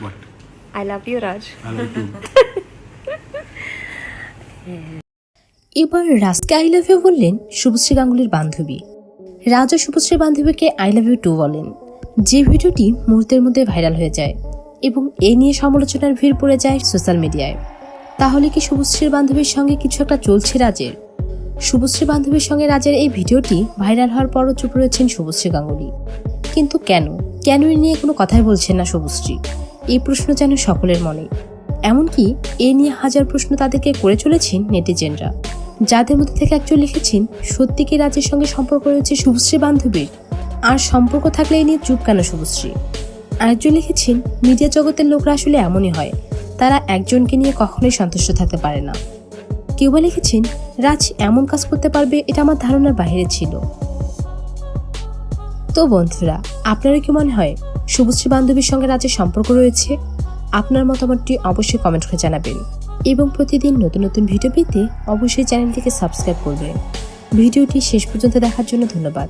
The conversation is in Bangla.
What? I love you, Raj. I like you. এবার রাজকে আই লাভ ইউ বললেন শুভশ্রী গাঙ্গুলির বান্ধবী। রাজ ও শুভশ্রী বান্ধবীকে আই লাভ ইউ টু বলেন। যে ভিডিওটি মুহূর্তের মধ্যে ভাইরাল হয়ে যায় এবং এ নিয়ে সমালোচনার ভিড় পড়ে যায় সোশ্যাল মিডিয়ায়। তাহলে কি শুভশ্রীর বান্ধবীর সঙ্গে কিছু একটা চলছে রাজের? শুভশ্রী বান্ধবীর সঙ্গে রাজের এই ভিডিওটি ভাইরাল হওয়ার পরও চুপ রয়েছেন শুভশ্রী গাঙ্গুলি। কিন্তু কেন? কেন এ নিয়ে কোনো কথাই বলছেন না শুভশ্রী? এই প্রশ্ন যেন সকলের মনে। এমনকি এ নিয়ে হাজার প্রশ্ন তাদেরকে করে চলেছেন নেটিজেনরা। যাদের মধ্যে থেকে একজন লিখেছেন, সত্যি কি রাজের সঙ্গে সম্পর্ক রয়েছে শুভশ্রী বান্ধবীর? আর সম্পর্ক থাকলে এই নিয়ে চুপ কেন শুভশ্রী আরেকজন লিখেছেন, মিডিয়া জগতের লোকরা আসলে এমনই হয়। তারা একজনকে নিয়ে কখনোই সন্তুষ্ট থাকতে পারে না। কেউ বা লিখেছেন, রাজ এমন কাজ করতে পারবে এটা আমার ধারণার বাইরে ছিল। তো বন্ধুরা, আপনারও কি মনে হয় শুভশ্রী বান্ধবীর সঙ্গে রাজের সম্পর্ক রয়েছে, আপনার মতামতটি অবশ্যই কমেন্ট করে জানাবেন। এবং প্রতিদিন নতুন নতুন ভিডিও পেতে অবশ্যই চ্যানেলটিকে সাবস্ক্রাইব করবেন। ভিডিওটি শেষ পর্যন্ত দেখার জন্য ধন্যবাদ।